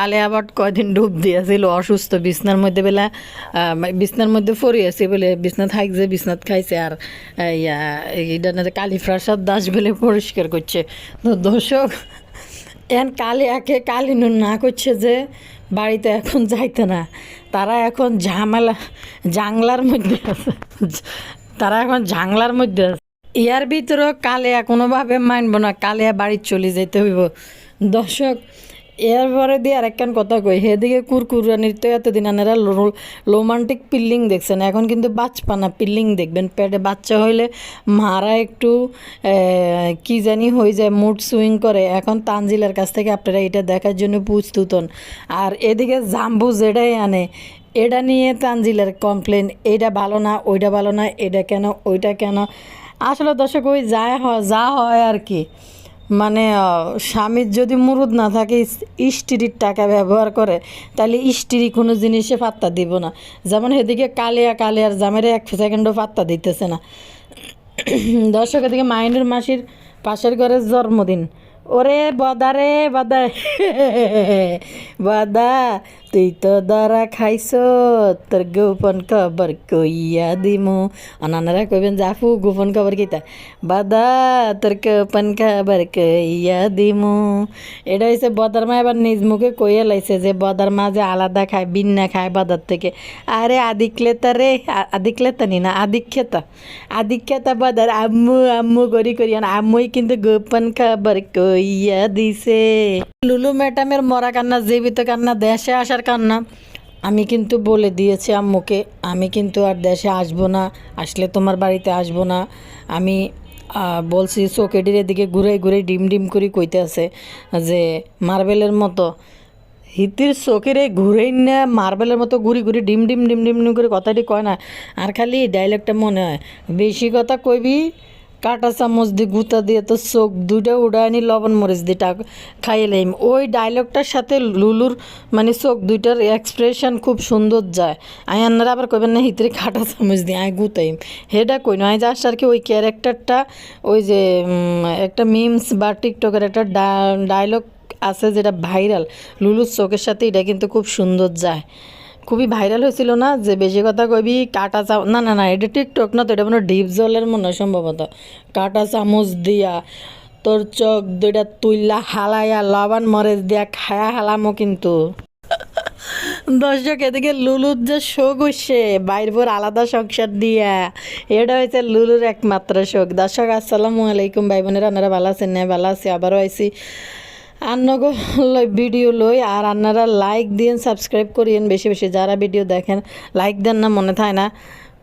কালে আবার কয়দিন ডুব দিয়েছিল অসুস্থ, বিছনার মধ্যে বেলা বিছনার মধ্যে পড়িয়েছে বলে বিছনা থাকছে বিছনাত খাইছে আর ইয়া এইটা না কালী প্রসাদ দাস বলে পরিষ্কার করছে। তো দর্শক, এন কালি একে কালি না করছে যে, বাড়িতে এখন যাইতে না। তারা এখন ঝামেলা জাংলার মধ্যে আছে। তারা এখন জাংলার মধ্যে আছে। ইয়ার ভিতরেও কালিয়া কোনোভাবে মানব না, কালিয়া বাড়ি চলে যেতে হইব। দর্শক এরপরে দিয়ে আরেকখান কথা কই, হেদিকে কুরকুরানির তো এতদিন আনারা রোমান্টিক পিল্লিং দেখছেন এখন কিন্তু বাচ্চাপানা পিল্লিং দেখবেন, পেটে বাচ্চা হইলে মারা একটু কি জানি হয়ে যায় মুড সুইং করে, এখন তানজিলার কাছ থেকে আপনারা এটা দেখার জন্য প্রস্তুত হন। আর এদিকে জাম্বু যেটাই আনে, এটা নিয়ে তানজিলের কমপ্লেন এটা ভালো না, ওইটা ভালো না, এটা কেন, ওইটা কেন? আসলে দর্শক ওই যা হয় যা হয় আর কি। মানে স্বামীর যদি মুরুদ না থাকে স্ত্রীর টাকা ব্যবহার করে, তাহলে স্ত্রী কোনো জিনিসে পাত্তা দিব না। যেমন এদিকে কালিয়া, কালিয়ার জামের এক সেকেন্ডও পাত্তা দিতেছে না। দর্শক, এদিকে মাইনের মাসির পাশের ঘরের জন্মদিন। ওরে বদা রে বদা বদা তুই তো দরা খাইছ, তোর গোপন খবর কইয়া দিমু। অনানারা কইবেন, জাফু, গোপন খবর কিতা বাদা, তোর গোপন খবর কইয়া দিমু। এটা হয়েছে বদার মা, এবার নিজ মুখে কইয়া লাইছে যে, বদার যে আলাদা খায় বিন্না খায় বাদার থেকে। আরে আদিক্লেতা রে, আদিক্লেতা নি না, আদিক্ষেতা। আদিক্ষেতা বদার আম্মু আম্মু করি করি আম্মুই কিন্তু গোপন খবর কইয়া দিছে। লুলু ম্যাডামের মরা কান্না, জীবিত কান্না, দেশে আসার কান্না। আমি কিন্তু বলে দিয়েছি আম্মুকে, আমি কিন্তু আর দেশে আসব না, আসলে তোমার বাড়িতে আসব না। আমি বলছি চোখেটির এদিকে ঘুরে ঘুরে ডিম ডিম করে কইতে আছে যে, মার্বেলের মতো। হিতির চোখের এই ঘুরেই না মার্বেলের মতো ঘুরি ঘুরি ডিম ডিম ডিম ডিম ডিম করে কথাটি কয় না, আর খালি ডাইলগটা মনে হয়। বেশি কথা কইবি কাটা চামচ দিয়ে গুঁতা দিয়ে তো চোখ দুইটা উড়ায়নি লবণ মরিচ দিয়ে টাক খাইয়ে লাইম। ওই ডায়লগটার সাথে লুলুর মানে চোখ দুইটার এক্সপ্রেশন খুব সুন্দর যায়। আই আন্নারা আবার কইবেন না, হিতরে কাটা চামচ দিয়ে আয় গুঁতাইম। হেটা কই না আই জাস্ট আর কি, ওই ক্যারেক্টারটা ওই যে একটা মিমস বা টিকটকের একটা ডায়লগ আছে যেটা ভাইরাল লুলুর চোখের সাথে এটা কিন্তু খুব সুন্দর যায়। খুবই ভাইরাল হয়েছিল না যে বেশি কথা কবি কাটা চা না না না, এটা টিকটক না তো, এটা মনে ডিপ জলের মনে হয় সম্ভবত। কাটা চামচ দিয়া তোর চোখ দুইটা তুইলা হালাইয়া লবণ মরিচ দিয়া খায়া হালামো কিন্তু। দর্শক, এদিকে লুলুর যে শোক হচ্ছে বাইর পর আলাদা সংসার দিয়া, এটা হয়েছে লুলুর একমাত্র শোক। দর্শক, আসসালামু আলাইকুম, ভাই বোনেরা, আপনারা ভালো আছেন? না ভালো আছি, আবারও আইছি। আন্নগো ভিডিও লই আর আপনারা লাইক দিন সাবস্ক্রাইব করিয়েন বেশি বেশি। যারা ভিডিও দেখেন, লাইক দেন না, মনে থাকে না।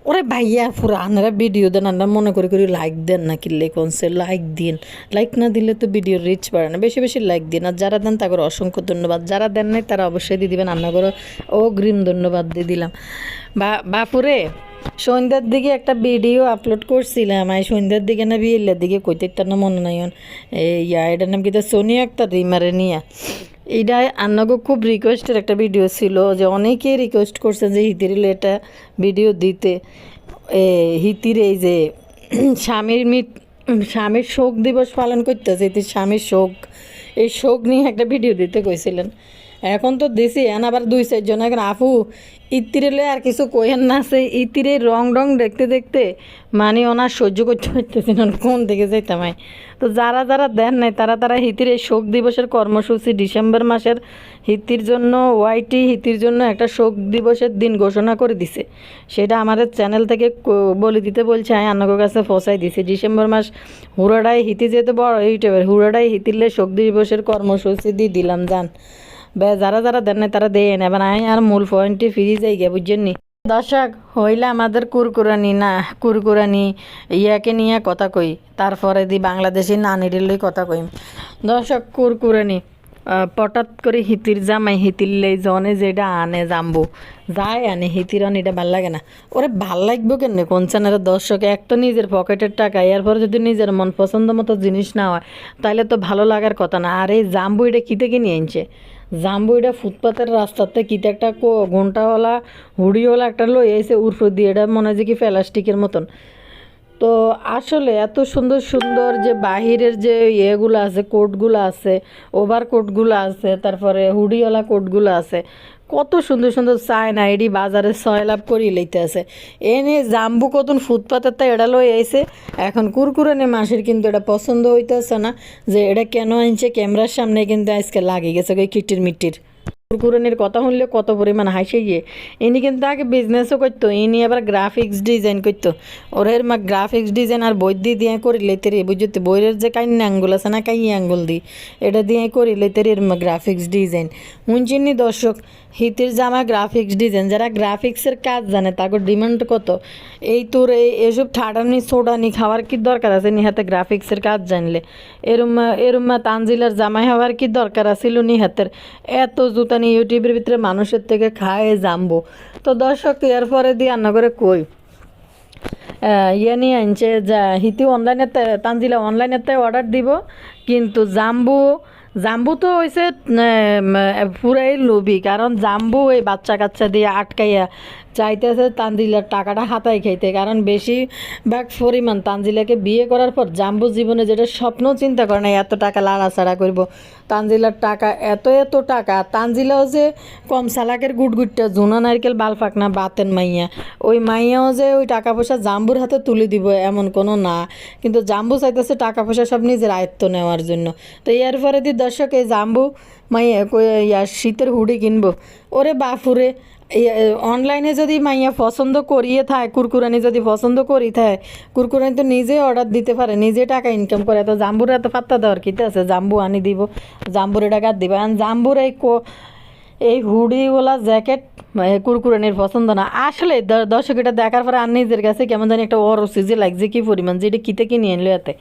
ওরে ভাইয়া, পুরো আপনারা ভিডিও দেন আপনারা মনে করে করে লাইক দেন না কিনলে কোনসে লাইক দিন লাইক না দিলে তো ভিডিও রিচ বাড়ে না। বেশি বেশি লাইক দিন আর যারা দেন তাদের অসংখ্য ধন্যবাদ। যারা দেন নাই তারা অবশ্যই দিয়ে দিবেন। করে অগ্রিম ধন্যবাদ দিয়ে দিলাম। বা বাপুরে সন্ধ্যার দিকে একটা ভিডিও আপলোড করছিলাম, এই সন্ধ্যার দিকে না বিয়েলের দিকে কইতে না মনে নাই এই এটার নাম কি সোনিয়া একটা রিমারে নিয়া। এইটা আন্নাগো খুব রিকোয়েস্টের একটা ভিডিও ছিল যে অনেকেই রিকোয়েস্ট করছে যে হিতিরিল এটা ভিডিও দিতে। এ, হিতির এই যে স্বামীর মিট স্বামীর শোক দিবস পালন করতেছে স্বামীর শোক। এই শোক নিয়ে একটা ভিডিও দিতে কইছিলেন। এখন তো দিছি এখন আবার দুই চারজন এখন আপু ইতিরেলে আর কিছু কইেন না সে ইতিরে রং রং দেখতে দেখতে মানে ওনার সহ্য করতে পারতেছি না, কোন দিকে যাইতাম তো যারা যারা দেন নাই, তারা তারা হিতির এই শোক দিবসের কর্মসূচি ডিসেম্বর মাসের হিতির জন্য, ওয়াইটি হিতির জন্য একটা শোক দিবসের দিন ঘোষণা করে দিছে। সেটা আমাদের চ্যানেল থেকে বলে দিতে বলছে আমি আন্নগোর কাছে ফসাই দিছি। ডিসেম্বর মাস হুড়াডাই হিতি যেহেতু বড় ইউটিউবের হুড়াডাই হিতিলে শোক দিবসের কর্মসূচি দিয়ে দিলাম যান বে, যারা যারা দেন নাই তারা দেয় এবার আমি আর মূল পয়েন্টে ফিরে যাই গে, বুঝছেন নি? দর্শক, হইলে আমাদের কুরকুরানি না? কুরকুরানি, ইয়াকে নিয়ে কথা কই, তারপরে দি বাংলাদেশি নানির লই কথা কই দর্শক, কুরকুরানি পটাত করে হিতির জামাই, হিতির লেই জনে যেটা আনে জাম্বু, যায় আনে, হিতির আনে, এটা ভালো লাগে না। ওরে, ভালো লাগবে কেন কোন চ্যানেলের দর্শক, এক তো নিজের পকেটের টাকা, এরপর যদি নিজের মন পছন্দ মতো জিনিস না হয় তাহলে তো ভালো লাগার কথা না। আর এই জাম্বু এটা কী থেকে নিয়ে আনছে? জাম্বু এটা ফুটপাতের রাস্তাতে কিতে একটা ঘন্টাওয়ালা হুড়িওয়ালা একটা লই এসে উর্ফ দিয়ে। এটা মনে হয় যে কি প্লাস্টিকের মতন। তো আসলে এত সুন্দর সুন্দর যে বাহিরের যে ইয়েগুলো আছে, কোটগুলো আছে ওভার কোটগুলো আছে, তারপরে হুডিওয়ালা কোটগুলো আছে কত সুন্দর সুন্দর চায়না এডি বাজারে সয়লাভ করি লইতে আছে। এনে জাম্বু কতন ফুটপাতের তাই এটা লই আইসে এখন কুরকুরানি মাসির কিন্তু এটা পছন্দ হইতেছে না, যে এটা কেন আনছে, ক্যামেরার সামনে কিন্তু আজকে লাগে গেছে ওই কিটির মিটির কুরকুরানির কথা শুনলে কত পরিমাণ হাসে গিয়ে। ইনি কিন্তু আগে বিজনেসও করতো, ইনি আবার গ্রাফিক্স ডিজাইন করতো। ওরের মা গ্রাফিক্স ডিজাইন আর বই দিয়ে দিয়ে করি লেতে রে বুঝতে বইয়ের যে কাইন্য আঙ্গুল আছে না কাই আঙ্গুল দি, এটা দিয়ে করি লেতে রে গ্রাফিক্স ডিজাইন শুনছিনি দর্শক, হিতির জামা গ্রাফিক্স ডিজাইন যারা গ্রাফিক্সের কাজ জানে তাকে ডিমান্ড কত? এই তোর এই, এসব ঠাডানি, সোডানি খাওয়ার কি দরকার আছে নিহাতে গ্রাফিক্সের কাজ জানলে? এরম এরম তানজিলার জামাই হওয়ার কি দরকার আছিল নিহাতের? এত এত জুতানি ইউটিউবের ভিতরে মানুষের থেকে খায় জানব তো দর্শক এর পরে দিয়ে রান্না করে কই ইয়ে নিয়ে আনছে যা, হিতি অনলাইনেতে তানজিলা অনলাইনেতে অর্ডার দিব। কিন্তু জাম্বু জাম্বু তো হয়েছে পুরাই লোভী। কারণ জাম্বু এই বাচ্চা কাচ্চা দিয়ে আটকাইয়া চাইতেছে তানজিলার টাকাটা হাতায় খাইতে। কারণ বেশি ভাগ পরিমাণ তানজিলাকে বিয়ে করার পর জাম্বু জীবনে যেটা স্বপ্ন চিন্তা করে না, এত টাকা লাড়াছাড়া করব। তানজিলার টাকা, এত এত টাকা। তানজিলাও যে কম সালাকের গুটগুটটা, জুনা নারকেল বাল ফাঁকনা বাতেন মাইয়া। ওই মাইয়াও যে ওই টাকা পয়সা জাম্বুর হাতে তুলে দিব, এমন কোনো না। কিন্তু জাম্বু চাইতেছে টাকা পয়সা সব নিজের আয়ত্ত নেওয়ার জন্য। তো এর পরে দি দর্শক, এই জাম্বু মাইয়া, কই- ইয়া শীতের হুডি কিনবো। ওরে বাফুরে অনলাইনে যদি মাইয়া পছন্দ করিয়ে থাকে কুরকুরানি যদি পছন্দ করি থাকে কুরকুরানি তো নিজে অর্ডার দিতে পারে, নিজে টাকা ইনকাম করে। তো জাম্বুর এত পাত্তা দেওয়ার কিতে আছে? জাম্বু আনি দিব। জাম্বুরে টাকা দিব। আর জাম্বুর এই এই হুডিওয়ালা জ্যাকেট কুরকুরানির পছন্দ না। আসলে দর্শক, এটা দেখার পরে আর নিজের কাছে কেমন জানি একটা অরসি যে লাগছে কি পরিমাণ, যে এটা কিতে কিনে এনলো এতে।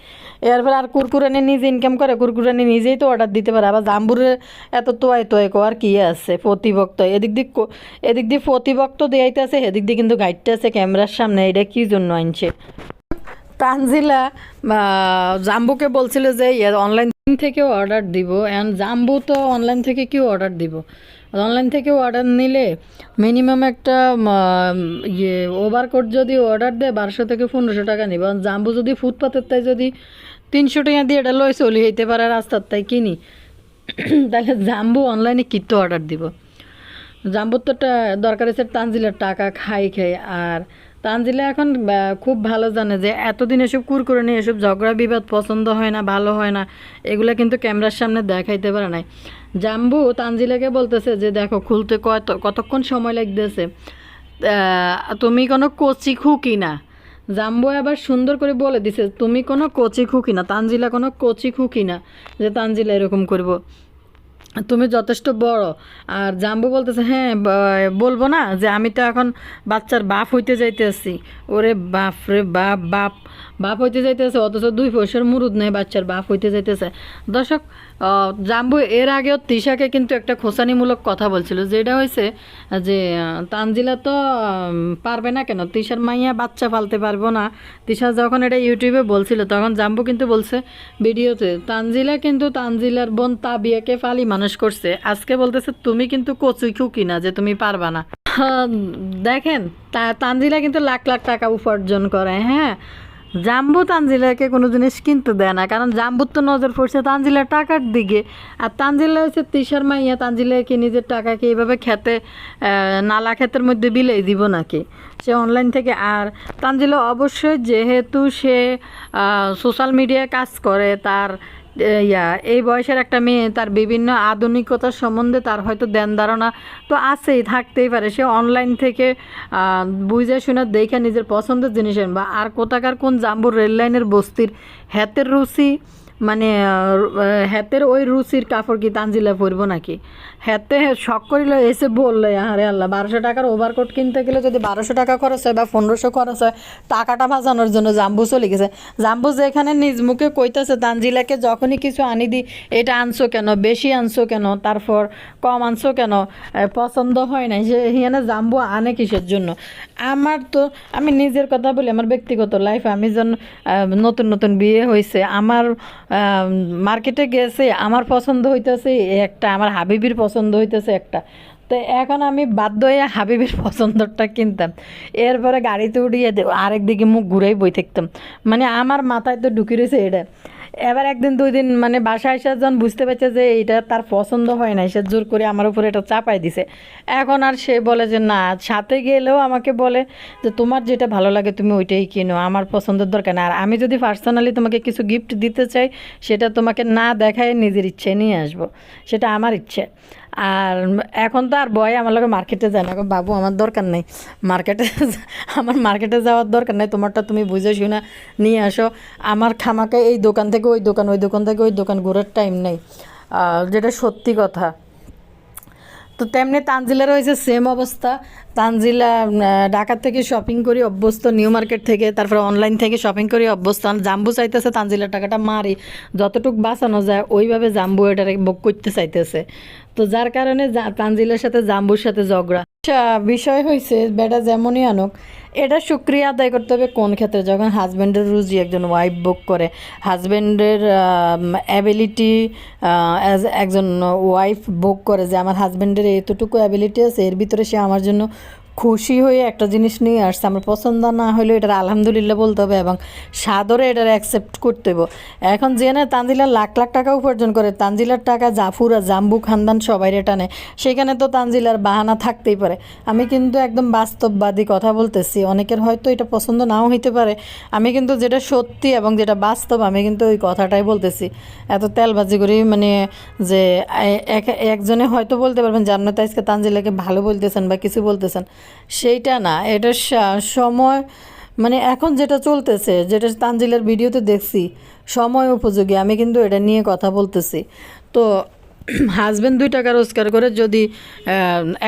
এরপর আর কুরকুরানি নিজে ইনকাম করে কুরকুরানি নিজেই তো অর্ডার দিতে পারে। আবার জাম্বুরে এত তোয়াই কো, আর কি আছে? প্রতিভক্ত। এদিক দিক এদিক দিয়ে প্রতিভক্ত দেয়াইতে আছে এদিক দিয়ে কিন্তু গাইডটা আছে ক্যামেরার সামনে, এটা কি জন্য আনছে? তানজিলা জাম্বুকে বলছিল যে অনলাইন থেকেও অর্ডার দিব অ্যান্ড জাম্বু তো অনলাইন থেকে কেউ অর্ডার দিব? অনলাইন থেকে অর্ডার নিলে মিনিমাম একটা ইয়ে ওভারকোট যদি অর্ডার দেয়, বারোশো থেকে পনেরোশো টাকা নিব। জাম্বু যদি ফুটপাতের তাই যদি তিনশো টাকা দিয়ে এটা লই চলি হইতে পারে রাস্তার তাই কিনি। তাহলে জাম্বু অনলাইনে কিত্ত অর্ডার দিব? জাম্বুর তো দরকার আছে তানজিলের টাকা খাই খাই, আর তানজিলা এখন খুব ভালো জানে যে এতদিন এসব কুরকুরে নিয়ে এসব ঝগড়া, বিবাদ পছন্দ হয় না, ভালো হয় না, এগুলো কিন্তু ক্যামেরার সামনে দেখাইতে পারে নাই। জাম্বু তানজিলাকে বলতেছে যে, দেখো, খুলতে কত কতক্ষণ সময় লাগতেছে? তুমি কোনো কচি খুকি না। জাম্বু আবার সুন্দর করে বলে দিছে, তুমি কোনো কচি খুকি না, তানজিলা কোনো কচি খুকি না। যে তানজিলা এরকম করব। তুমি যথেষ্ট বড়। আর জাম্বু বলতেছে হ্যাঁ বলব না যে আমি তো এখন বাচ্চার বাপ হইতে যাইতেছি। ওরে বাপ রে বাপ বাপ। বাপ হইতে যাইতেছে, অথচ দুই পয়সার মুরুদ নেই, বাচ্চার বাপ হইতে যাইতেছে। দর্শক জাম্বু এর আগেও তিশাকে কিন্তু একটা খোসানিমূলক কথা বলছিল, যেটা হয়েছে যে তানজিলা তো পারবে না কেন? তিশার মাইয়া বাচ্চা পালতে পারব না। তিশা যখন এটা ইউটিউবে বলছিল, তখন জাম্বু কিন্তু বলছে ভিডিওতে, তানজিলা কিন্তু তানজিলার বোন তাবিয়াকে ফালি মানুষ করছে। আজকে বলতেছে, তুমি কিন্তু কচি খুকি না যে তুমি পারবা না। দেখেন তানজিলা কিন্তু লাখ লাখ টাকা উপার্জন করে হ্যাঁ? জাম্বু তানজিলাকে কোনো জিনিস কিনতে দেয় না, কারণ জাম্বুর তো নজর পড়ছে তানজিলার টাকার দিকে। আর তানজিলা হচ্ছে তিসার মাইয়া, তানজিলাকে নিজের টাকাকে এইভাবে খেতে নালা খেতের মধ্যে বিলাই দিব নাকি? সে অনলাইন থেকে, আর তানজিলা অবশ্যই যেহেতু সে সোশ্যাল মিডিয়ায় কাজ করে, তার ইয়া, এই বয়সের একটা মেয়ে, তার বিভিন্ন আধুনিকতার সম্বন্ধে তার হয়তো দেন ধারণা তো আছেই, থাকতেই পারে। সে অনলাইন থেকে বুঝে শুনে দেখে নিজের পছন্দের জিনিস বা আর কোথাকার কোন জাম্বুর রেললাইনের বস্তির হ্যাতের রুচি মানে আহ, হাতের ওই রুচির কাপড় কি তানজিলা পরবো নাকি? হাতে শখ করিল এসে বললে আরে আল্লাহ বারোশো টাকার ওভারকোট কিনতে গেলে যদি বারোশো টাকা খরচ হয় বা পনেরোশো খরচ হয় টাকাটা ভাজানোর জন্য জাম্বু চলে গেছে। জাম্বু যেখানে নিজ মুখে কইতেছে তানজিলাকে যখনই কিছু আনি দি এটা আনছো কেন বেশি আনছো কেন তারপর কম আনছো কেন পছন্দ হয় নাই সে হিয়ানে জাম্বু আনে কিসের জন্য? আমার তো আমি নিজের কথা বলি আমার ব্যক্তিগত লাইফ আমি যেন নতুন নতুন বিয়ে হয়েছে আমার মার্কেটে গেছে, আমার পছন্দ হইতেছে একটা, আমার হাবিবির পছন্দ হইতেছে একটা। তো এখন আমি বাধ্য হয়ে হাবিবের পছন্দটা কিনতাম। এরপরে গাড়িতে উঠিয়ে আরেক দিকে মুখ ঘুরেই বই থাকতাম। মানে আমার মাথায় তো ঢুকি রয়েছে এটা। এবার একদিন, দুই দিন মানে বাসায় এসে যখন বুঝতে পারছে যে এটা তার পছন্দ হয় না সে জোর করে আমার উপরে এটা চাপাই দিছে। এখন আর সে বলে যে, না, সাথে গেলেও আমাকে বলে যে, তোমার যেটা ভালো লাগে তুমি ওইটাই কিনো, আমার পছন্দের দরকার আর আমি যদি পার্সোনালি তোমাকে কিছু গিফট দিতে চাই, সেটা তোমাকে না দেখায় নিজের ইচ্ছে নিয়ে আসব, সেটা আমার ইচ্ছে। আর এখন তো আর বয় আমার লোকে মার্কেটে যায় না। বাবু, আমার দরকার নেই। মার্কেটে আমার মার্কেটে যাওয়ার দরকার নেই। তোমারটা তুমি বুঝে শুনে নিয়ে আসো। আমার খামাকে এই দোকান থেকে ওই দোকান ওই দোকান থেকে ওই দোকান ঘোরার টাইম নেই। যেটা সত্যি কথা, তো তেমনি তানজিলার হয়েছে সেম অবস্থা। তানজিলা ঢাকা থেকে শপিং করি, অভ্যস্ত নিউ মার্কেট থেকে, তারপরে অনলাইন থেকে শপিং করি, অভ্যস্ত। জাম্বু চাইতেছে, তানজিলার টাকাটা মারি। যতটুকু বাঁচানো যায়, ওইভাবে জাম্বু এটারে বুক করতে চাইতেছে। তো যার কারণে তানজিলের সাথে জাম্বুর সাথে ঝগড়া। আচ্ছা বিষয় হয়েছে বেটা যেমনই আনুক, এটা সুক্রিয়া আদায় করতে হবে কোন ক্ষেত্রে? যখন হাজব্যান্ডের রুজি একজন ওয়াইফ বুক করে হাজব্যান্ডের অ্যাবিলিটি অ্যাজ একজন ওয়াইফ বুক করে যে, আমার হাজব্যান্ডের এতটুকু অ্যাবিলিটি আছে, এর ভিতরে সে আমার জন্য খুশি হয়ে একটা জিনিস নিয়ে আসছে, আমার পছন্দ না হলেও এটার আলহামদুলিল্লাহ বলতে হবে এবং সাদরে এটার অ্যাকসেপ্ট করতে হবে। এখন যে না তানজিলা লাখ লাখ টাকা উপার্জন করে, তানজিলার টাকা জাফুরা জাম্বু খানদান সবাই রেটা নেয় সেখানে তো তানজিলার বাহানা থাকতেই পারে। আমি কিন্তু একদম বাস্তববাদী কথা বলতেছি, অনেকের হয়তো এটা পছন্দ নাও হইতে পারে। আমি কিন্তু যেটা সত্যি এবং যেটা বাস্তব, আমি কিন্তু ওই কথাটাই বলতেছি। এত তেলবাজি করি মানে যে এক- একজনে হয়তো বলতে পারবেন যে আপনি তো আজকে তানজিলাকে ভালো বলতেছেন বা কিছু বলতেছেন। সেইটা না, এটা সময় মানে এখন যেটা চলতেছে, যেটা তানজিলের ভিডিওতে দেখছি, সময় উপযোগী, আমি কিন্তু এটা নিয়ে কথা বলতেছি। তো হাজব্যান্ড দুই টাকা রোজগার করে যদি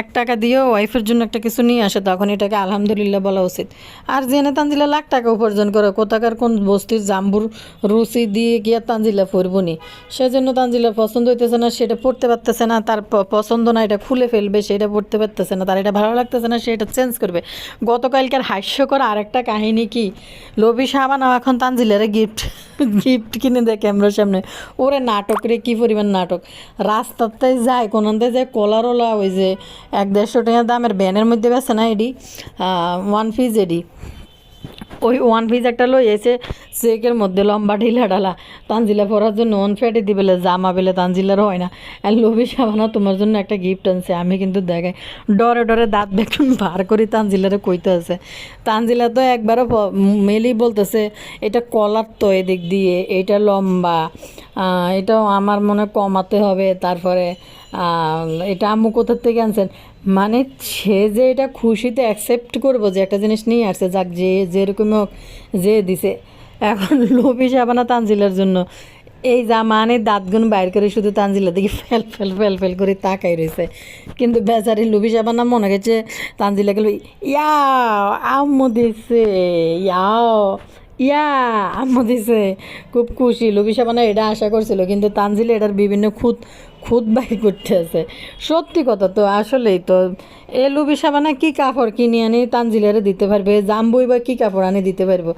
এক টাকা দিয়েও ওয়াইফের জন্য একটা কিছু নিয়ে আসে, তখন এটাকে আলহামদুলিল্লাহ বলা উচিত। আর জেনে তানজিলা লাখ টাকা উপার্জন করে, কোথাকার কোন বস্তির জাম্বুর রুচি দিয়ে গিয়ে তানজিলা পরবনি? সেজন্য তানজিলার পছন্দ হইতেছে না, সেটা পড়তে পারতেছে না, তার পছন্দ না, এটা খুলে ফেলবে, সেটা পড়তে পারতেছে না, তার এটা ভালো লাগতেছে না সেটা চেঞ্জ করবে। গতকালকার হাস্যকর আরেকটা কাহিনী কি? লোভি সাবানা এখন তানজিলারে গিফট গিফট কিনে দেয় ক্যামেরার সামনে। ওরে নাটক রে, কী পরিমাণ নাটক? রাস্তাতে যায় কোনতে যায় কলারওলা ওই যে এক দেড়শো টাকা দামের ব্যানের মধ্যে বেছে না এডি ওয়ান পিস এডি। ওই ওয়ান পিস একটা লই এসে চেকের মধ্যে লম্বা ঢিলা ডালা তানজিলা পরার জন্য ওয়ান ফ্যাটে দি বেলে জামা বেলে তানজিলার হয় না। আর লোভি সাবানা তোমার জন্য একটা গিফট আনছে, আমি কিন্তু দেখাই ডরে ডরে দাঁত বেগুন বার করি তানজিলারে কইতে আছে। তানজিলা তো একবারও মেলি বলতেছে, এটা কলার তো এদিক দিয়ে, এটা লম্বা এটাও আমার মনে কমাতে হবে, তারপরে এটা আম্মু কোথার থেকে আনছেন? মানে সে যে এটা খুশিতে অ্যাকসেপ্ট করব যে একটা জিনিস নিয়ে আসছে, যাক যে যেরকম হোক, যে দিছে। এখন লোভি সাবানা তানজিলার জন্য। এই জামানে দাঁতগুন বাইর করে শুধু তানজিলা দেখি ফেল ফেল ফেল ফেল করে তাকাই রয়েছে। কিন্তু বেচারি লুবি সাবানা মনে গেছে তানজিলা গেল ইয়া আম্মু দিছে, ইয়াও ইয়া আম্মু দিছে। খুব খুশি। লবি সাবানা এটা আশা করছিল, কিন্তু তানজিলে এটার বিভিন্ন খুদ খুদ বাই করতে আছে সত্যি কথা তো, আসলেই তো। এ লুবি সাবানা কি কাপড় কিনে আনি, তানজিলারে দিতে পারবে, জাম্বুই বা কি কাপড় আনি দিতে পারব।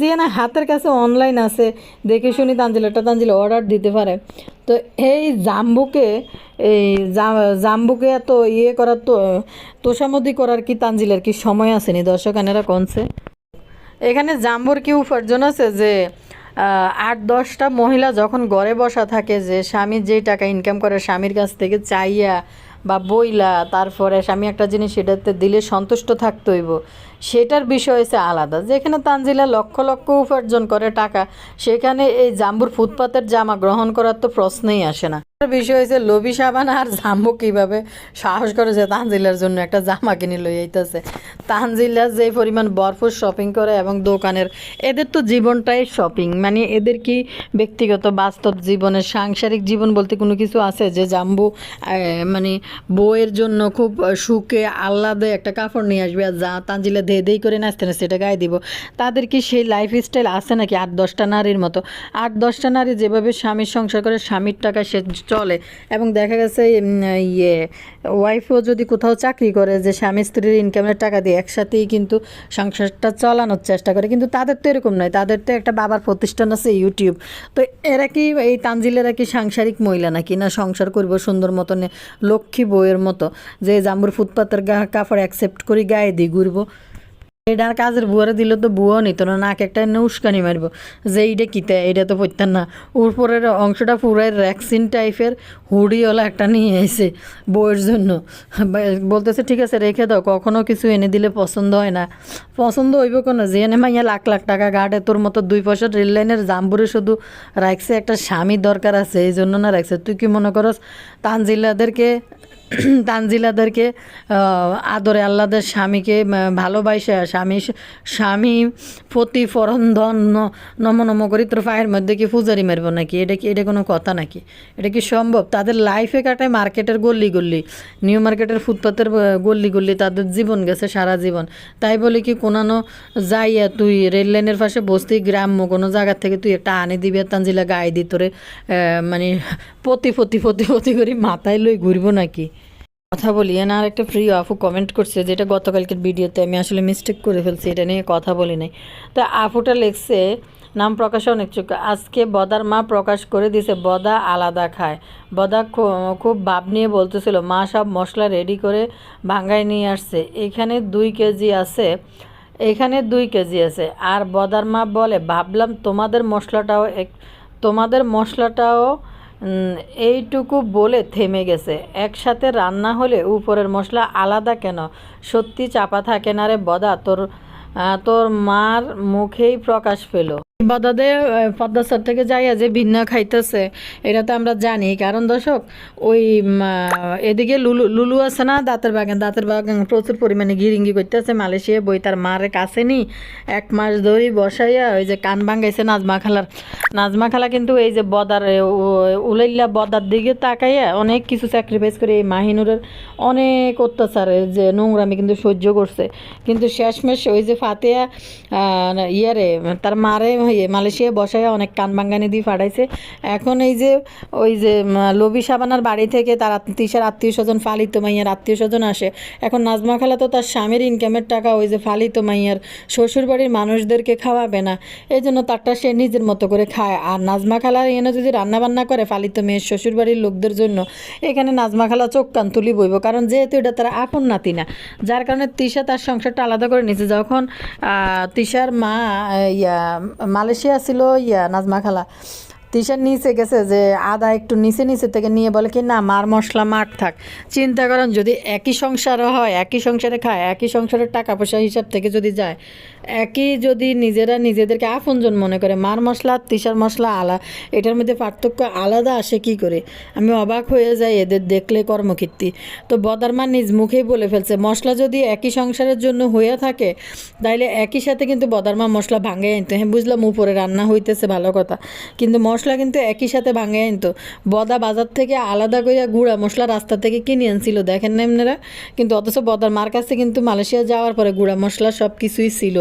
যে না হাতের কাছে অনলাইন আছে, দেখে শুনি তানজিলাটা তানজিলা অর্ডার দিতে পারে। তো এই জাম্বুকে এই জাম্বুকে এত ইয়ে করার তো, তোষামদি করার কি তানজিলার কি সময় আসেনি? দর্শক আনেরা কনসে এখানে জাম্বুর কি উপার্জন আছে যে আট, দশটা মহিলা যখন ঘরে বসা থাকে যে স্বামী যে টাকা ইনকাম করে স্বামীর কাছ থেকে চাইয়া বা বইলা, তারপরে স্বামী একটা জিনিস সেটাতে দিলে সন্তুষ্ট থাকতে হইব সেটার বিষয় হচ্ছে আলাদা। যেখানে তানজিলা লক্ষ লক্ষ উপার্জন করে টাকা, সেখানে এই জাম্বুর ফুটপাতের জামা গ্রহণ করার তো প্রশ্নেই আসে না। বিষয় হয়েছে লবি সাবান আর জাম্বু কীভাবে সাহস করে যে তানজিলার জন্য একটা জামা কিনে লই আইতেছে। তানজিলা যে পরিমাণ ভরপুর শপিং করে এবং দোকানের, এদের তো জীবনটাই শপিং মানে এদের কি ব্যক্তিগত বাস্তব জীবনে, সাংসারিক জীবন বলতে কোনো কিছু আছে যে জাম্বু মানে বউয়ের জন্য খুব সুখে আহ্লাদে একটা কাপড় নিয়ে আসবে আর যা তানজিলা ধে দেই করে নাচতে না সেটা গায়ে দিব? তাদের কি সেই লাইফ স্টাইল আছে নাকি আট দশটা নারীর মতো? আট দশটা নারী যেভাবে স্বামীর সংসার করে, স্বামীর টাকা সে চলে। এবং দেখা গেছে ইয়ে ওয়াইফও যদি কোথাও চাকরি করে, যে স্বামী স্ত্রীর ইনকামের টাকা দিয়ে একসাথেই কিন্তু সংসারটা চালানোর চেষ্টা করে, কিন্তু তাদের তো এরকম নয়। তাদের তো একটা বাবার প্রতিষ্ঠান আছে ইউটিউব তো এরা কি, এই তানজিলেরা কি সাংসারিক মহিলা নাকি? না সংসার করব সুন্দর মতনে লক্ষ্মী বইয়ের মতো? যে জাম্বুর ফুটপাতের গা, কাপড় অ্যাকসেপ্ট করি, গায়ে দিয়ে ঘুরবো। এটা আর কাজের বুয়ারে দিলে তো বুয়াও নিত না, নাক একটা এনে উস্কানি মারবো। যে এইটা কিতে এটা তো পড়তেন না। উপরের অংশটা পুরো র্যাক্সিন টাইপের হুডিওয়ালা একটা নিয়ে এসে বইয়ের জন্য। বলতেছে, ঠিক আছে, রেখে দাও, কখনো কিছু এনে দিলে পছন্দ হয় না। পছন্দ হইব কোনো? যে এনে মাইয়া লাখ লাখ টাকা গাড়ে তোর মতো দুই পয়সা রেল লাইনের জাম্বুরে শুধু রাখছে একটা স্বামী দরকার আছে, এই জন্য না রাখছে তুই কি মনে করস, তানজিলাদেরকে তানজিলাদেরকে আদরে আল্লাদের স্বামীকে ভালোবাসা, স্বামী স্বামী প্রতি ফরন্ধন নম নম করি তোর পায়ের মধ্যে কি পূজারি মারবো নাকি? এটা কি, এটা কোনো কথা নাকি? এটা কি সম্ভব? তাদের লাইফে কাটায় মার্কেটের গল্লি গল্লি নিউ মার্কেটের ফুটপাতের গল্লি গল্লি তাদের জীবন গেছে সারা জীবন। তাই বলে কি, কোনানো যাইয়া তুই রেল লাইনের পাশে বসতি, গ্রাম্য কোনো জায়গা থেকে তুই একটা আনে দিবি আর তানজিলা গায়ে দি তোরে মানে পতি পতি পতি পতি করে মাথায় লই ঘুরবো নাকি? কথা বলি। না আর একটা প্রিয় আফু কমেন্ট করছে যেটা গতকালকের ভিডিওতে আমি আসলে মিস্টেক করে ফেলছি, এটা নিয়ে কথা বলি নাই। তো আফুটা লিখছে, নাম প্রকাশে অনেক চুক। আজকে বদার মা প্রকাশ করে দিছে বদা আলাদা খায়। বদা খুব ভাব নিয়ে বলতেছিল, মা সব মশলা রেডি করে ভাঙ্গায় নিয়ে আসছে। এখানে দুই কেজি আছে, এখানে দুই কেজি আছে। আর বদার মা বলে, ভাবলাম তোমাদের মশলাটাও এক- তোমাদের মশলাটাও এইটুকু বলে থেমে গেছে। একসাথে রান্না হলে উপরের মশলা আলাদা কেন? সত্যি চাপা থাকে না রে বদা, তোর তোর মার মুখেই প্রকাশ পেল। বদাদে পদ্মাসর থেকে যাইয়া যে ভিন্ন খাইতেছে, এটা তো আমরা জানি। কারণ দর্শক, ওই এদিকে লুলু লুলু আছে না, দাঁতের বাগান। দাঁতের বাগান প্রচুর পরিমাণে গিরিঙ্গি করতেছে, মালয়েশিয়া বই তার মারে কাছে নি। এক মাস ধরেই বসাইয়া ওই যে কান ভাঙ্গাইছে নাজমা খালার। নাজমা খালা কিন্তু এই যে বদার উলাইল্লা বদার দিকে তাকাইয়া অনেক কিছু স্যাক্রিফাইস করে এই মাহিনুরের অনেক অত্যাচারের যে নোংরামি কিন্তু সহ্য করছে। কিন্তু শেষমেশ ওই যে ফাতেয়া ইয়ারে, তার মারে ইয়ে মালয়েশিয়া বসায় অনেক কান ভাঙ্গানি দিয়ে ফাটাইছে এখন এই যে, ওই যে লবি সাবানার বাড়ি থেকে তার তিসার আত্মীয় স্বজন, ফালিত মাইয়ার আত্মীয় স্বজন আসে। এখন নাজমা খালা তো তার স্বামীর ইনকামের টাকা ওই যে ফালিত মাইয়ার শ্বশুর বাড়ির মানুষদেরকে খাওয়াবে না। এই জন্য তারটা সে নিজের মতো করে খায়। আর নাজমা খালা এনে যদি রান্না বান্না করে ফালিত মেয়ের শ্বশুর বাড়ির লোকদের জন্য, এখানে নাজমা খালা চোখ কান তুলি বইব। কারণ যেহেতু এটা তার আপন নাতি না, যার কারণে তিশা তার সংসারটা আলাদা করে নিয়েছে যখন তিশার মা ইয়া মালয়েশিয়া ছিল, ইয়া, নাজমা খালা। তিশার নিচে গেছে যে, আদা একটু নিচে নিচে থেকে নিয়ে বলে কি, না, মার মশলা, মার থাক। চিন্তা করেন, যদি একই সংসারও হয়, একই সংসারে খায়, একই সংসারের টাকা পয়সা হিসাব থেকে যদি যায় একই যদি নিজেরা নিজেদেরকে আপনজন মনে করে, মার মশলা, তিসার মশলা আলা, এটার মধ্যে পার্থক্য আলাদা আসে কি করে? আমি অবাক হয়ে যাই এদের দেখলে কর্মকীর্তি। তো বদারমা নিজ মুখেই বলে ফেলছে, মশলা যদি একই সংসারের জন্য হয়ে থাকে, তাইলে একই সাথে কিন্তু বদারমা মশলা ভাঙে আনতো। হ্যাঁ বুঝলাম উপরে রান্না হইতেছে ভালো কথা, কিন্তু মশলা কিন্তু একই সাথে ভাঙে আনতো। বদা বাজার থেকে আলাদা করিয়া গুঁড়া মশলা রাস্তা থেকে কিনে আনছিল, দেখেন না এমনারা কিন্তু অথচ বদার মার কাছে কিন্তু মালয়েশিয়া যাওয়ার পরে গুঁড়া মশলা সব কিছুই ছিল।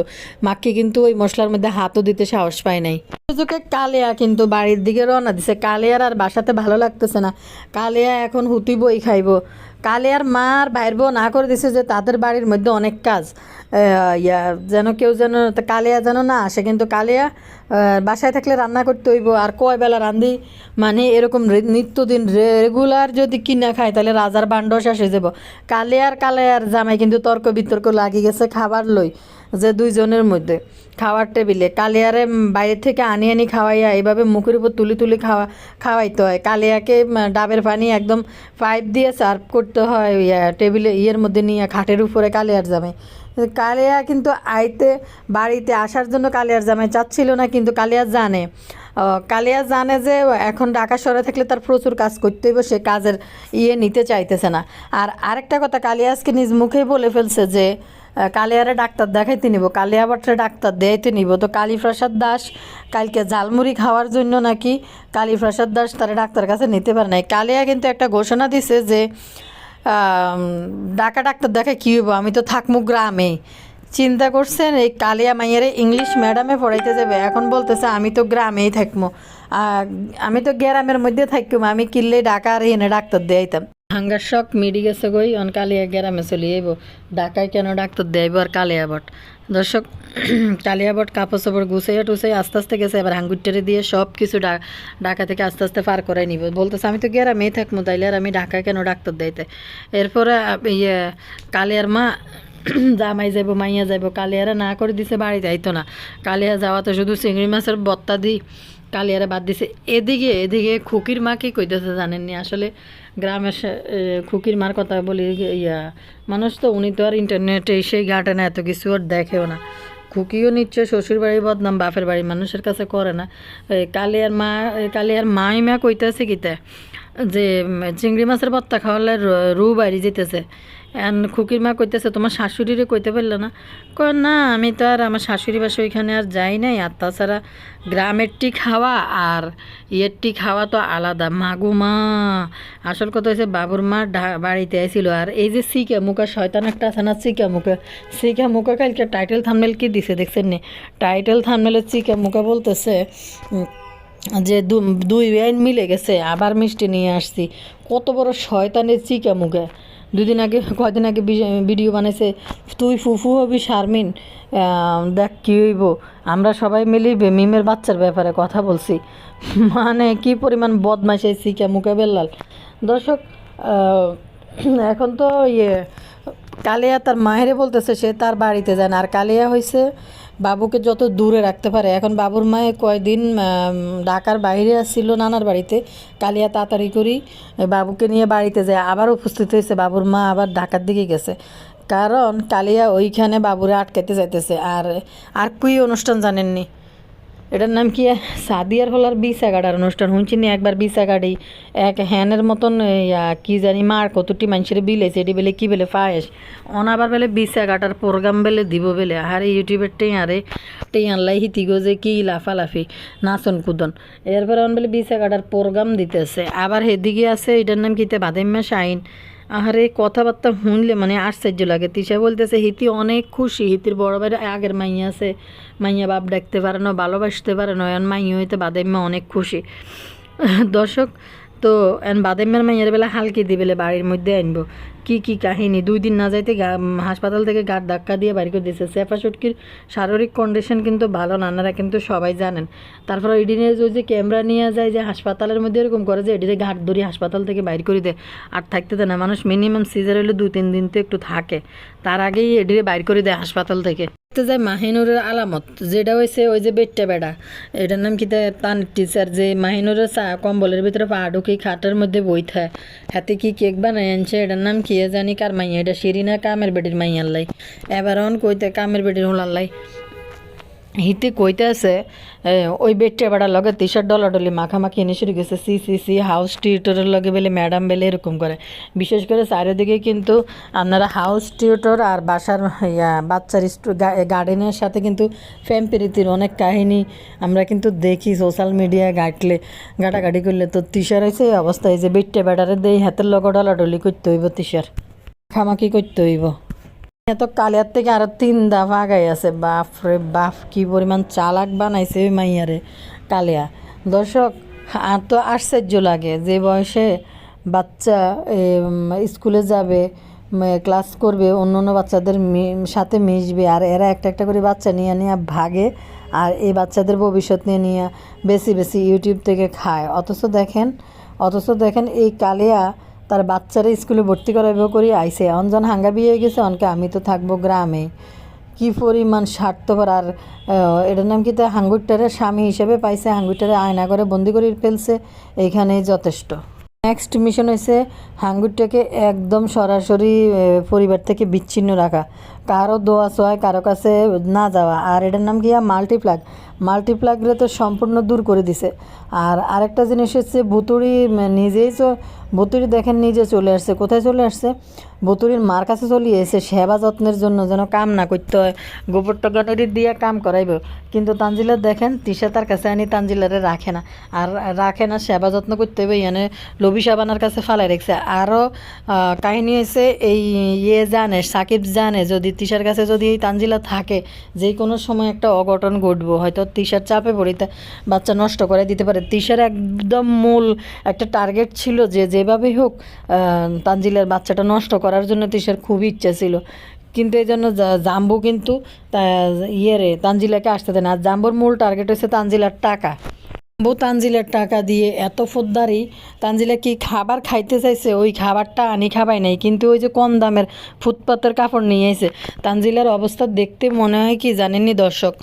মাকে কিন্তু ওই মশলার মধ্যে হাতও দিতে সাহস পায় নাই। সুযোগে কালিয়া কিন্তু বাড়ির দিকে রওনা দিছে। কালিয়ার আর বাসাতে ভালো লাগতেছে না। কালিয়া এখন হুতি বই খাইবো। কালিয়ার মার বাইর বউ না করে দিছে যে তাদের বাড়ির মধ্যে অনেক কাজ। ইয়া, যেন কেউ যেন কালিয়া যেন না আসে। কিন্তু কালিয়া বাসায় থাকলে রান্না করতে হইব। আর কয় বেলা রান্ধি? মানে এরকম নিত্যদিন রেগুলার যদি কিনা খায়, তাহলে রাজার বান্ড শেষ হয়ে যাব। কালিয়ার কালিয়ার জামাই কিন্তু তর্ক বিতর্ক লাগি গেছে খাবার লই। যে দুইজনের মধ্যে। খাওয়ার টেবিলে। কালিয়ারে বাইরে থেকে আনি আনি খাওয়াইয়া এইভাবে মুখের উপর তুলি তুলি খাওয়া, খাওয়াইতে হয়। কালিয়াকে ডাবের পানি একদম পাইপ দিয়ে সার্ভ করতে হয় ইয়া টেবিলে ইয়ের মধ্যে নিয়ে, খাটের উপরে কালিয়ার জামাই কালিয়া কিন্তু আইতে, বাড়িতে আসার জন্য কালিয়ার জামাই চাচ্ছিল না, কিন্তু কালিয়া জানে। কালিয়া জানে যে এখন ঢাকা শহরে থাকলে তার প্রচুর কাজ করতে হইব, সে কাজের ইয়ে নিতে চাইতেছে না। আর আরেকটা কথা, কালিয়া আজকে নিজ মুখেই বলে ফেলছে যে কালিয়ারে ডাক্তার দেখাইতে নিব, কালিয়া ডাক্তার দেখাইতে নিব। তো কালীপ্রসাদ দাস কালকে ঝালমুড়ি খাওয়ার জন্য নাকি কালীপ্রসাদ দাস তারা ডাক্তার কাছে নিতে পারে নাই। কালিয়া কিন্তু একটা ঘোষণা দিছে যে ডাকা ডাক্তার দেখে কী হইব, আমি তো থাকমু গ্রামে। চিন্তা করছেন এই কালিয়া মাইয়ারে ইংলিশ ম্যাডামে পড়াইতে যাবে। এখন বলতেছে, আমি তো গ্রামেই থাকব আমি তো গ্রামের মধ্যে থাকব আমি কিনলে ঢাকা আর এনে ডাক্তার দিয়াইতাম। হাঙ্গার শখ, মিডি গেছে গই, অন কালিয়া গ্রামে চলে যাইব ঢাকায় কেন ডাক্তার দেয়াইব আর কালিয়া বট? দর্শক, কালিয়া বট কাপড় চাপড় গুছাইয়া টুসাই আস্তে আস্তে গেছে, এবার হাঙ্গুরটারে দিয়ে সব কিছু ঢাকা থেকে আস্তে আস্তে পার করাই নিব। বলতেছে, আমি তো গ্রামেই থাকব তাইলে আর আমি ঢাকায় কেন ডাক্তার দেইতে? এরপরে ইয়ে কালিয়ার মা জামাই যাইব, মাইয়া যাইব, কালিয়ারা না করে দিছে, বাড়িতে আইতো না। কালিয়া যাওয়া তো শুধু চিংড়ি মাছের বত্তা দিই কালিয়ারা বাদ দিছে। এদিকে এদিকে খুকির মা কি কইতেছে জানেননি? আসলে গ্রামের খুকির মার কথা বলি ইয়া, মানুষ তো উনি তো আর ইন্টারনেটে সেই ঘাটে না, এত কিছু আর দেখেও না। খুকিও নিশ্চয় শ্বশুর বাড়ির বদনাম, বাপের বাড়ির মানুষের কাছে করে না। কালিয়ার মা কালিয়ার মাই মা কইতেছে কিতে, যে চিংড়ি মাছের ভর্তা খাওয়ালে র- বাইরে যেতেছে। খুকির মা কইতেছে, তোমার শাশুড়িরে কইতে পারলে না? কয়, না, আমি তো আর আমার শাশুড়ি বাসা ওইখানে আর যাই নাই। আর তাছাড়া গ্রামেরটি খাওয়া আর ইয়েরটি খাওয়া তো আলাদা। মাগু মা, আসল কথা হয়েছে বাবুর মা বাড়িতে আইছিল। আর এই যে সিকা মুখা, শয়তান একটা আছে না চিকা মুখা? চিকা মুখা কালকে টাইটেল থামনেল কি দিছে দেখছেন নি? টাইটেল থামনেলের চিকা মুখা বলতেছে যে দুই বেআইন মিলে গেছে, আবার মিষ্টি নিয়ে আসছি। কত বড় শয়তানের চিকা মুখে? দুদিন আগে, কয়দিন আগে ভিডিও বানাইছে, তুই ফুফু হবি শারমিন দেখ কী হইব। আমরা সবাই মিলে মিমের বাচ্চার ব্যাপারে কথা বলছি। মানে কি পরিমাণ বদমাইশ এই চিকা মুখে বেল্লাল দর্শক এখন তো ইয়ে কালিয়া তার মায়েরে বলতেছে, সে তার বাড়িতে যায় না। আর কালিয়া হয়েছে বাবুকে যত দূরে রাখতে পারে। এখন বাবুর মায়ে কয়দিন ঢাকার বাইরে আসছিল নানার বাড়িতে। কালিয়া তাড়াতাড়ি করি বাবুকে নিয়ে বাড়িতে যায়। আবার উপস্থিত হয়েছে বাবুর মা, আবার ঢাকার দিকে গেছে। কারণ কালিয়া ওইখানে বাবুরে আটকাইতে যাইতেছে আর আর কুই অনুষ্ঠান জানেননি? এটার নাম কি? সাদিয়ার হলার বিসা গাড়ার অনুষ্ঠান শুনছি নি একবার বিসা গাড়ি এক হ্যানের মতন কি জানি মার কতটি মানুষের বিলেছে এটি বেলে কি বেলে ফায়েস। অনাবার বেলে বিসা গাটার প্রোগ্রাম বেলে দিব বেলে। আরে ইউটিউবের টেঁয়ারে টেঁয়ারলাই হিতি গো যে কি লাফালাফি, নাচন কুদন। এরপরে অন বেলে বিসা গাটার প্রোগ্রাম দিতেছে। আবার হেদিকে আছে, এটার নাম কিতে বাদেম্যা শাইন। আহারে কথাবার্তা শুনলে মানে আশ্চর্য লাগে। তিশা বলতেছে, হিতি অনেক খুশি, হিতির বড় বাইরে আগের মাইয়া আছে। মাইয়া বাপ ডাকতে পারে না, ভালোবাসতে পারে না, এন মাইয়া হইতে বাদেম্মা অনেক খুশি। দর্শক, তো এন বাদেম্মার মাইয়ার বেলা হালকি দিবেলে বাড়ির মধ্যে আনব কি কি কাহিনী? দুই দিন না যাইতে হাসপাতাল থেকে গাড় ধাক্কা দিয়ে বাড়ি করে দিয়েছে সেফা সুটকির শারীরিক কন্ডিশন কিন্তু ভালো না আপনারা কিন্তু সবাই জানেন। তারপর এডিনে ওই যে ক্যামেরা নিয়ে যায় যে হাসপাতালের মধ্যে এরকম করে যে এডিরে ঘাট ধরি হাসপাতাল থেকে বাইর করে দেয়, আর থাকতে দেয় না। মানুষ মিনিমাম সিজার হলে দু তিন দিন তো একটু থাকে। তার আগেই এডিরে বাইর করে দেয় হাসপাতাল থেকে। দেখতে যায় মাহিনুরের আলামত, যেটা হয়েছে ওই যে বেটটা বেড়া। এটার নাম কি তান টিচার যে মাহিনুরের চা কম্বলের ভিতরে পা ঢুকি খাটের মধ্যে বই থাকে হাতে কি কেক বানাই আনছে? এটার নাম কি জানি কার মাইয়া? এটা শিরিনা কামের বেটির মাইয়ার লাই। এবার অন কইতে কামের বেটির হোলার লাই। হিতে কইতে আছে ওই বেটটা বেড়ার লগে টি শার্ট ডলা ডলি মাখামাখি এনে শুরু গেছে সি সি সি, হাউস টিউটরের লগে বেলে ম্যাডাম বেলে এরকম করে। বিশেষ করে চারিদিকে কিন্তু আপনারা হাউস টিউটর আর বাসার বাচ্চার গার্ডেনের সাথে কিন্তু ফ্যাম প্রীতির অনেক কাহিনী আমরা কিন্তু দেখি সোশ্যাল মিডিয়ায় ঘাটলে, ঘাটাঘাটি করলে। তো তিসার হয়েছে এই অবস্থায় যে বেটটা বেড়ারে দেই, হাতের লগে ডলা ডলি করতে হইব তিসার মাখামাখি করতে হইব। এত কালিয়ার থেকে আরও তিন দাফ আগাই আছে। বাপ রে বাপ, কি পরিমাণ চালাক বানাইছে ওই মাইয়ারে কালিয়া। দর্শক, আর তো আশ্চর্য লাগে যে বয়সে বাচ্চা স্কুলে যাবে ক্লাস করবে, অন্য অন্য বাচ্চাদের সাথে মিশবে, আর এরা একটা একটা করে বাচ্চা নিয়ে নিয়ে ভাগে, আর এই বাচ্চাদের ভবিষ্যৎ নিয়ে নিয়ে বেশি বেশি ইউটিউব থেকে খায়। অথচ দেখেন অথচ দেখেন এই কালিয়া তার বাচ্চারা স্কুলে ভর্তি করাইব করি আইসে অনজন হাঙ্গা বিয়ে গেছে, অনকে আমি তো থাকব গ্রামে। কি পরিমাণ স্বার্থপর আর এটার নাম কি তা? হাঙ্গুরটারে স্বামী হিসেবে পাইছে, হাঙ্গুরটারে আয়না করে বন্দি করে ফেলছে, এইখানেই যথেষ্ট। নেক্সট মিশন হয়েছে হাঙ্গুরটাকে একদম সরাসরি পরিবার থেকে বিচ্ছিন্ন রাখা। কারও দোয়া সোয়ায় কারও কাছে না যাওয়া। আর এটার নাম কি মাল্টিপ্লাগ। মাল্টিপ্লাগরে তো সম্পূর্ণ দূর করে দিছে। আর আরেকটা জিনিস হচ্ছে, ভুতুড়ি নিজেই তো বতুরি দেখেন নিজে চলে আসছে। কোথায় চলে আসছে? বতুরির মার কাছে চলে এসে সেবা যত্নের জন্য যেন কাম না করতে হয়। গোবর টগানোরি দিয়ে কাম করাইব। কিন্তু তানজিলা দেখেন, তিশা তার কাছে আনি তানজিলারে রাখে না। আর রাখে না, সেবা যত্ন করতে হবে এনে লবি সাবানার কাছে ফালাই রেখেছে। আরও কাহিনী হয়েছে এই ইয়ে জানে, সাকিব জানে, যদি তিশার কাছে যদি এই তানজিলা থাকে, যে কোনো সময় একটা অঘটন ঘটবো। হয়তো তিশার চাপে পড়িতে বাচ্চা নষ্ট করে দিতে পারে। তিশার একদম মূল একটা টার্গেট ছিল যে যে যেভাবেই হোক তানজিলের বাচ্চাটা নষ্ট করার জন্য তিসের খুব ইচ্ছা ছিল। কিন্তু এই জন্য জাম্বু কিন্তু ইয়ে রে তানজিলাকে আসতে দেয় না। আর জাম্বুর মূল টার্গেট হচ্ছে তানজিলার টাকা। জাম্বু তানজিলের টাকা দিয়ে এত ফোদ্দারি, তানজিলা কি খাবার খাইতে চাইছে? ওই খাবারটা আনি খাবাই নাই, কিন্তু ওই যে কম দামের ফুটপাতের কাপড় নিয়ে এসে তানজিলার অবস্থা দেখতে মনে হয় কি জানেননি দর্শক?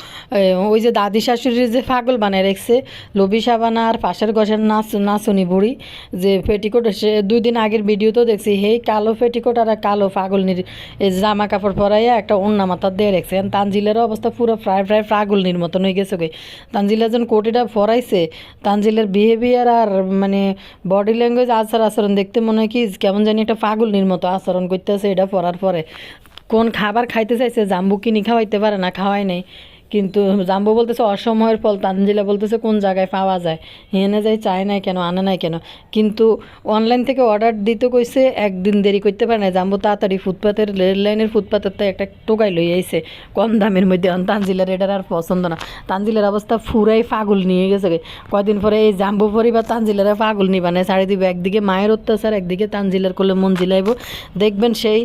ওই যে দাদি শাশুড়ির যে পাগল বানায় রেখছে লবি সাবানা আর পাশের গছের নাচ, নাচুনি বুড়ি, যে পেটিকোট সে দুই দিন আগের ভিডিওতেও দেখছি, হেই কালো পেটিকোট আর কালো পাগলনির জামা কাপড় পরাইয়া একটা অন্য মাথা দিয়ে রেখছে। এখন তানজিলের অবস্থা পুরো ফ্রাই ফ্রাই পাগলনির মতন হয়ে গেছে তানজিলা যখন কোটিটা পরাইছে তানজিলের বিহেভিয়ার আর মানে বডি ল্যাঙ্গুয়েজ আচার আচরণ দেখতে মনে হয় কি কেমন জানি একটা পাগলনির মতো আচরণ করতেছে এটা পড়ার পরে। কোন খাবার খাইতে চাইছে, জাম্বু কিনি খাওয়াইতে পারে না খাওয়াই নাই। কিন্তু জাম্বু বলতেছে অসময়ের ফল, তানজিলা বলতেছে কোন জায়গায় পাওয়া যায়। হেনে যাই চায় নাই কেন, আনে নাই কেন। কিন্তু অনলাইন থেকে অর্ডার দিতে কইছে, একদিন দেরি করতে পারে না জাম্বু তাড়াতাড়ি ফুটপাতের রেল লাইনের ফুটপাতের তো একটা টোকাই লই আইছে। কম দামের মধ্যে তানজিলার এটার আর পছন্দ না। তানজিলার অবস্থা ফুরাই ফাগুল নিয়ে গেছে। কয়দিন পরে এই জাম্বু পরিবার তানজিলার ফাগুল নিবা না। ছাড়ি একদিকে মায়ের অত্যাচার, একদিকে তানজিলার করলে মন জিলাইব। দেখবেন সেই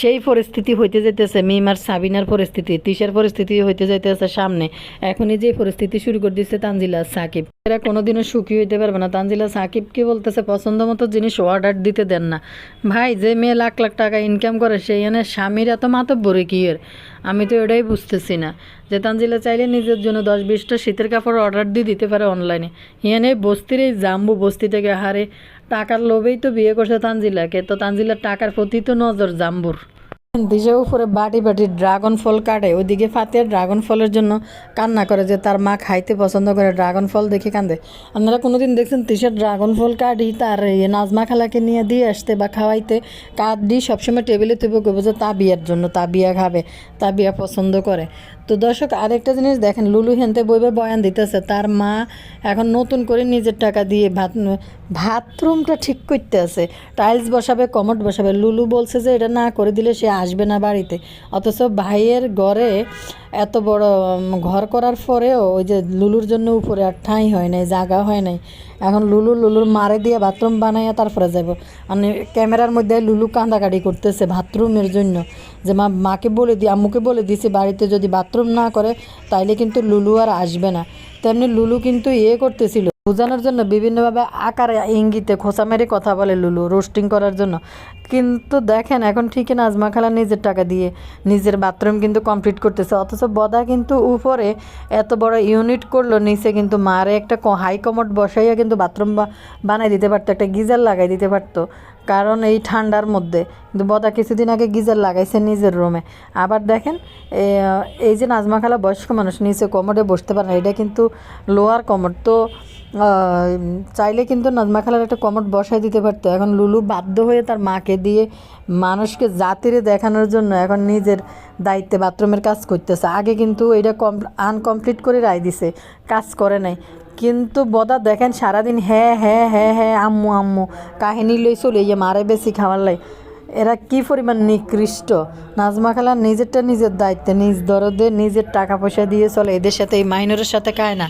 সেই পরিস্থিতি হইতে যেতেছে মিমার সাবিনার পরিস্থিতি, তিশার পরিস্থিতি হইতে যাইতেছে। সামনে। এখনই যে পরিস্থিতি শুরু করে দিচ্ছে তানজিলা সাকিব, এরা কোনোদিনও সুখী হইতে পারবে না। তানজিলা সাকিব কি বলতেছে, পছন্দ মতো জিনিস অর্ডার দিতে দেন না। ভাই, যে মেয়ে লাখ লাখ টাকা ইনকাম করে সেই এনে স্বামীর এত মাতব্বরে কি এর? আমি তো এটাই বুঝতেছি না। যে তানজিলা চাইলে নিজের জন্য দশ বিশটা শীতের কাপড় অর্ডার দিয়ে দিতে পারে অনলাইনে হিয়ানে বস্তির এই জাম্বু বস্তি থেকে হারে টাকার লোভেই তো বিয়ে করছে তানজিলাকে। তো তানজিলার টাকার প্রতি তো নজর জাম্বুর। দিশে উপরে বাটি বাটি ড্রাগন ফল কাটে, ওইদিকে ফাতিয়া ড্রাগন ফলের জন্য কান্না করে যে তার মা খাইতে পছন্দ করে ড্রাগন ফল দেখে কান্দে। আপনারা কোনোদিন দেখছেন তিসের ড্রাগন ফল কাটি, তার নাজমা খালাকে নিয়ে দিয়ে আসতে বা খাওয়াইতে কাঠ দিয়ে সবসময় টেবিলে তুবে করব যে তা বিয়ার জন্য তা বিয়া খাবে তা বিয়া পছন্দ করে। তো দর্শক, আরেকটা জিনিস দেখেন, লুলু হেনতে বইবে বয়ান দিতেছে, তার মা এখন নতুন করে নিজের টাকা দিয়ে ভাত, বাথরুমটা ঠিক করতে আছে টাইলস বসাবে কমট বসাবে, লুলু বলছে যে এটা না করে দিলে সে আসবে না বাড়িতে। অথচ ভাইয়ের ঘরে এত বড় ঘর করার পরেও ওই যে লুলুর জন্য উপরে আর ঠাঁই হয় নাই জায়গা হয় নাই। এখন লুলু লুলুর মারে দিয়ে বাথরুম বানাইয়া তারপরে যাব মানে ক্যামেরার মধ্যে লুলু কান্দাকাটি করতেছে বাথরুমের জন্য। যে মা, মাকে বলে দি, আম্মুকে বলে দিছি, বাড়িতে যদি বাথরুম না করে তাইলে কিন্তু লুলু আর আসবে না। তেমনি লুলু কিন্তু ইয়ে করতেছিল। বোঝানোর জন্য বিভিন্নভাবে আকারে ইঙ্গিতে খোঁচা মেরে কথা বলে লুলু রোস্টিং করার জন্য। কিন্তু দেখেন, এখন ঠিকই নাজমা খালা নিজের টাকা দিয়ে নিজের বাথরুম কিন্তু কমপ্লিট করতেছে। অথচ বদা কিন্তু উপরে এত বড় ইউনিট করল, নিচে কিন্তু মারে একটা হাই কমোড বসাইয়া কিন্তু বাথরুম বানাই দিতে পারতো, একটা গিজার লাগাই দিতে পারতো। কারণ এই ঠান্ডার মধ্যে। কিন্তু বদা কিছুদিন আগে গিজার লাগাইছে নিজের রুমে আবার দেখেন এই যে নাজমা খালা বয়স্ক মানুষ, নিচে কমোডে বসতে পারে না, এটা কিন্তু লোয়ার কমোড তো চাইলে কিন্তু নাজমা খালার একটা কমোড বসাই দিতে পারতো। এখন লুলু বাধ্য হয়ে তার মাকে দিয়ে মানুষকে জাতিরে দেখানোর জন্য এখন নিজের দায়িত্বে বাথরুমের কাজ করতেছে। আগে কিন্তু এটা কম আনকমপ্লিট করে রায় দিছে, কাজ করে নাই। কিন্তু বদা দেখেন সারাদিন হ্যাঁ হ্যাঁ হ্যাঁ হ্যাঁ আম্মু আম্মু, কাহিনী লই চলে যে মারে বেশি খাওয়ার লাই। এরা কি পরিমাণ নিকৃষ্ট? নাজমা খালা নিজেরটা নিজের দায়িত্বে, নিজ দরদে নিজের টাকা পয়সা দিয়ে চলে, এদের সাথে এই মাইনরের সাথে খায় না।